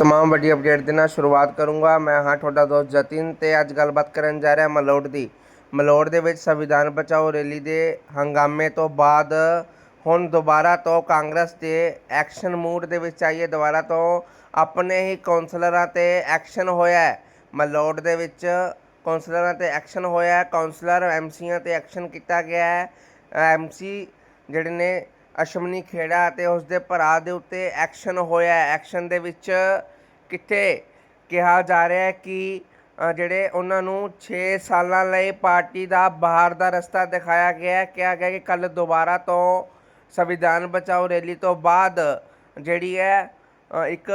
ਤਮਾਮ ਵੱਡੀ ਅਪਡੇਟ ਦੇ ਨਾਲ ਸ਼ੁਰੂਆਤ ਕਰੂੰਗਾ ਮੈਂ ਹਾਂ ਤੁਹਾਡਾ ਦੋਸਤ ਜਤਿਨ ਤੇ ਅੱਜ ਗੱਲਬਾਤ ਕਰਨ ਜਾ ਰਿਹਾ ਮਲੋਟ ਦੀ ਮਲੋਟ ਦੇ ਵਿੱਚ ਸੰਵਿਧਾਨ ਬਚਾਓ ਰੈਲੀ ਦੇ ਹੰਗਾਮੇ ਤੋਂ ਬਾਅਦ ਹੁਣ ਦੁਬਾਰਾ ਤੋਂ ਕਾਂਗਰਸ ਦੇ ਐਕਸ਼ਨ ਮੂਡ ਦੇ ਵਿੱਚ ਆਈਏ ਦੁਬਾਰਾ ਤੋਂ ਆਪਣੇ ਹੀ ਕੌਂਸਲਰਾਂ ਤੇ ਐਕਸ਼ਨ ਹੋਇਆ ਹੈ ਮਲੋਟ ਦੇ ਵਿੱਚ ਕੌਂਸਲਰਾਂ ਤੇ ਐਕਸ਼ਨ ਹੋਇਆ ਹੈ ਕੌਂਸਲਰ ਐਮਸੀਆਂ ਤੇ ਐਕਸ਼ਨ ਕੀਤਾ ਗਿਆ ਹੈ ਐਮਸੀ ਜਿਹੜੇ ਨੇ ਅਸ਼ਮਨੀ ਖੇੜਾ ਅਤੇ ਉਸ ਦੇ ਭਰਾ ਦੇ ਉੱਤੇ ਐਕਸ਼ਨ ਹੋਇਆ। ਐਕਸ਼ਨ ਦੇ ਵਿੱਚ ਕਿੱਥੇ ਕਿਹਾ ਜਾ ਰਿਹਾ ਹੈ ਕਿ ਜਿਹੜੇ ਉਹਨਾਂ ਨੂੰ 6 ਸਾਲਾਂ ਲਈ ਪਾਰਟੀ ਦਾ ਬਾਹਰ ਦਾ ਰਸਤਾ ਦਿਖਾਇਆ ਗਿਆ ਕਿਹਾ ਗਿਆ ਕਿ ਕੱਲ ਦੁਬਾਰਾ ਤੋਂ ਸੰਵਿਧਾਨ ਬਚਾਓ ਰੈਲੀ ਤੋਂ ਬਾਅਦ ਜਿਹੜੀ ਹੈ ਇੱਕ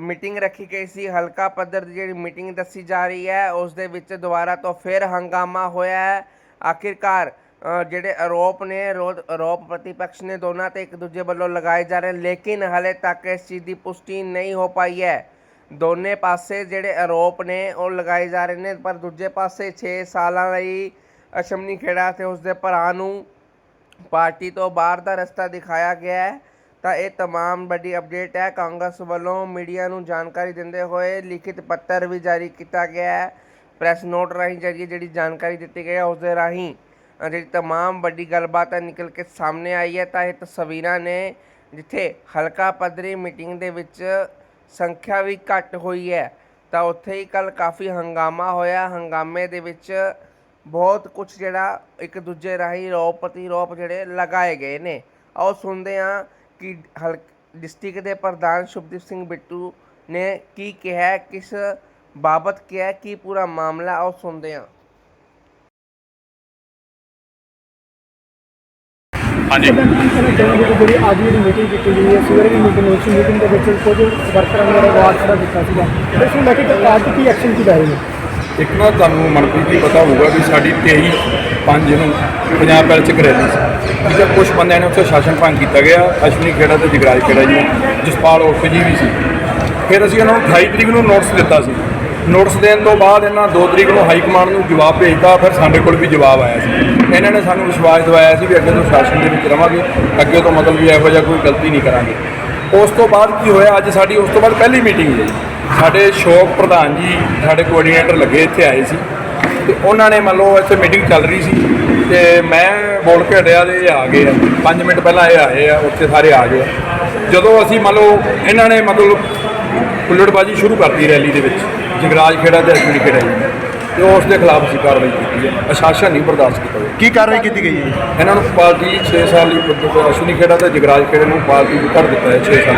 ਮੀਟਿੰਗ ਰੱਖੀ ਗਈ ਸੀ। ਹਲਕਾ ਪੱਧਰ ਦੀ ਜਿਹੜੀ ਮੀਟਿੰਗ ਦੱਸੀ ਜਾ ਰਹੀ ਹੈ, ਉਸ ਦੇ ਵਿੱਚ ਦੁਬਾਰਾ ਤੋਂ ਫਿਰ ਹੰਗਾਮਾ ਹੋਇਆ ਹੈ। ਆਖਿਰਕਾਰ ਜਿਹੜੇ ਆਰੋਪ ਨੇ ਰੋ- ਆਰੋਪ ਪ੍ਰਤੀਪਕਸ਼ ਨੇ ਦੋਨਾਂ ਤੇ ਇੱਕ ਦੂਜੇ ਵੱਲੋਂ ਲਗਾਏ ਜਾ ਰਹੇ ਲੇਕਿਨ ਹਲੇ ਤੱਕ ਇਸ ਚੀਜ਼ ਦੀ ਪੁਸ਼ਟੀ ਨਹੀਂ ਹੋ ਪਾਈ ਹੈ ਦੋਨੇ ਪਾਸੇ ਜਿਹੜੇ ਆਰੋਪ ਨੇ ਉਹ ਲਗਾਏ ਜਾ ਰਹੇ ਨੇ ਪਰ ਦੂਜੇ ਪਾਸੇ 6 ਸਾਲਾਂ ਲਈ ਅਸ਼ਮਨੀ ਖੇੜਾ ਤੇ ਉਸ ਦੇ ਭਰਾ ਨੂੰ ਪਾਰਟੀ ਤੋਂ ਬਾਹਰ ਦਾ ਰਸਤਾ ਦਿਖਾਇਆ ਗਿਆ ਹੈ ਤਾਂ ਇਹ तमाम ਵੱਡੀ ਅਪਡੇਟ ਹੈ ਕਾਂਗਰਸ ਵੱਲੋਂ ਮੀਡੀਆ ਨੂੰ ਜਾਣਕਾਰੀ ਦਿੰਦੇ ਹੋਏ ਲਿਖਿਤ ਪੱਤਰ ਵੀ ਜਾਰੀ ਕੀਤਾ ਗਿਆ ਹੈ ਪ੍ਰੈਸ ਨੋਟ ਰਾਹੀਂ ਜਰੀਏ ਜਿਹੜੀ ਜਾਣਕਾਰੀ ਦਿੱਤੀ ਗਈ ਹੈ ਉਸ ਦੇ ਰਾਹੀਂ ਅ, ਜਿਹੜੀ तमाम ਵੱਡੀ ਗੱਲਬਾਤ ਹੈ ਨਿਕਲ ਕੇ ਸਾਹਮਣੇ ਆਈ ਹੈ ਤਾਂ ਇਹ ਤਸਵੀਰਾਂ ਨੇ ਜਿੱਥੇ ਹਲਕਾ ਪੱਧਰੀ ਮੀਟਿੰਗ ਦੇ ਵਿੱਚ ਸੰਖਿਆ ਵੀ ਘੱਟ ਹੋਈ ਹੈ ਤਾਂ ਉੱਥੇ ਹੀ ਕੱਲ ਕਾਫੀ ਹੰਗਾਮਾ ਹੋਇਆ ਹੰਗਾਮੇ ਦੇ ਵਿੱਚ ਬਹੁਤ ਕੁਝ ਜਿਹੜਾ ਇੱਕ ਦੂਜੇ ਰਾਹੀਂ ਰੋਪ ਪ੍ਰਤੀਰੋਪ ਜਿਹੜੇ ਲਗਾਏ ਗਏ ਨੇ ਆਓ ਸੁਣਦੇ ਹਾਂ ਕਿ ਹਲ ਡਿਸਟ੍ਰਿਕਟ ਦੇ ਪ੍ਰਧਾਨ ਸ਼ੁਭਦੀਪ ਸਿੰਘ ਬਿੱਟੂ ਨੇ ਕੀ ਕਿਹਾ ਹੈ, ਕਿਸ ਬਾਬਤ ਕਿਹਾ ਹੈ, ਕੀ ਪੂਰਾ ਮਾਮਲਾ ਆਓ ਸੁਣਦੇ ਹਾਂ ਹਾਂਜੀ। ਜਿਹੜੀ ਅੱਜ ਜਿਹੜੀ ਮੀਟਿੰਗ ਕੀਤੀ ਗਈ ਹੈ ਸਵੇਰੇ ਵੀ ਮੀਟਿੰਗ ਹੋਈ ਸੀ। ਮੀਟਿੰਗ ਦੇ ਵਿੱਚ ਕੁਝ ਵਰਕਰਾਂ ਨੇ ਅਵਾਰਡ ਖੜਾ ਦਿੱਤਾ ਸੀਗਾ। ਇਸ ਨੂੰ ਲੈ ਕੇ ਪਾਰਟੀ ਕੀ ਐਕਸ਼ਨ ਕੀ ਲੈ ਰਹੀ ਹੈ ਇੱਕ ਨਾ ਤੁਹਾਨੂੰ ਮਨਪ੍ਰੀਤ ਜੀ ਪਤਾ ਹੋਊਗਾ ਵੀ ਸਾਡੀ 23 5 ਨੂੰ ਪੰਜਾਬ ਪੈਲਸ ਚ ਰੈਲੀ ਸੀ। ਜਿਹਦੇ ਕੁਝ ਬੰਦਿਆਂ ਨੇ ਉੱਥੇ ਸ਼ਾਸਨ ਭੰਗ ਕੀਤਾ ਗਿਆ। ਅਸ਼ਵਨੀ ਖੇੜਾ ਤੇ ਜਗਰਾਜ ਖੇੜਾ ਜੀ ਜਸਪਾਲ ਉਰਫ ਜੀ ਵੀ ਸੀ। ਫਿਰ ਅਸੀਂ ਉਹਨਾਂ ਨੂੰ 28 ਤਰੀਕ ਨੂੰ ਨੋਟਿਸ ਦਿੱਤਾ ਸੀ। ਨੋਟਿਸ ਦੇਣ ਤੋਂ ਬਾਅਦ ਇਹਨਾਂ 2 ਤਰੀਕ ਨੂੰ ਹਾਈ ਕਮਾਂਡ ਨੂੰ ਜਵਾਬ ਭੇਜਤਾ, ਫਿਰ ਸਾਡੇ ਕੋਲ ਵੀ ਜਵਾਬ ਆਇਆ ਸੀ। ਇਹਨਾਂ ਨੇ ਸਾਨੂੰ ਵਿਸ਼ਵਾਸ ਦਿਵਾਇਆ ਸੀ ਵੀ ਅੱਗੇ ਤੋਂ ਸ਼ਾਸਨ ਦੇ ਵਿੱਚ ਰਵਾਂਗੇ, ਅੱਗੇ ਤੋਂ ਮਤਲਬ ਵੀ ਇਹੋ ਜਿਹਾ ਕੋਈ ਗਲਤੀ ਨਹੀਂ ਕਰਾਂਗੇ। ਉਸ ਤੋਂ ਬਾਅਦ ਕੀ ਹੋਇਆ, ਅੱਜ ਸਾਡੀ ਉਸ ਤੋਂ ਬਾਅਦ ਪਹਿਲੀ ਮੀਟਿੰਗ ਹੋਈ। ਸਾਡੇ ਸ਼ੋਕ ਪ੍ਰਧਾਨ ਜੀ, ਸਾਡੇ ਕੋਆਰਡੀਨੇਟਰ ਲੱਗੇ ਇੱਥੇ ਆਏ ਸੀ। ਤੇ ਉਹਨਾਂ ਨੇ ਮੰਨ ਲਓ ਇੱਥੇ ਮੀਟਿੰਗ ਚੱਲ ਰਹੀ ਸੀ, ਤੇ ਮੈਂ ਬੋਲ ਕੇ ਹਟਿਆ ਤੇ ਇਹ ਆ ਗਏ ਆ। 5 ਮਿੰਟ ਪਹਿਲਾਂ ਇਹ ਆਏ ਆ, ਉੱਥੇ ਸਾਰੇ ਆ ਗਏ ਜਦੋਂ ਅਸੀਂ ਮੰਨ ਲਓ ਇਹਨਾਂ ਨੇ ਮਤਲਬ ਹੁੱਲੜਬਾਜੀ ਸ਼ੁਰੂ ਕਰਤੀ ਰੈਲੀ ਦੇ ਵਿੱਚ ਜਗਰਾਜ ਖੇੜਾ ਤੇ ਅਸ਼ਵਨੀ ਖੇੜਾ ਜੀ। ਤੇ ਉਸ ਦੇ ਖਿਲਾਫ ਅਸੀਂ ਕਾਰਵਾਈ ਕੀਤੀ ਹੈ। ਅਸ਼ਾਸਨ ਨਹੀਂ ਬਰਦਾਸ਼ਤ ਕੀਤਾ। ਕੀ ਕਾਰਵਾਈ ਕੀਤੀ ਗਈ ਹੈ ਇਹਨਾਂ ਨੂੰ ਪਾਰਟੀ 6 ਸਾਲ ਲਈ ਅਸ਼ਵਨੀ ਖੇੜਾ ਤੇ ਜਗਰਾਜ ਖੇੜੇ ਨੂੰ ਪਾਰਟੀ ਨੂੰ ਕੱਢ ਦਿੱਤਾ ਹੈ 6 ਸਾਲ।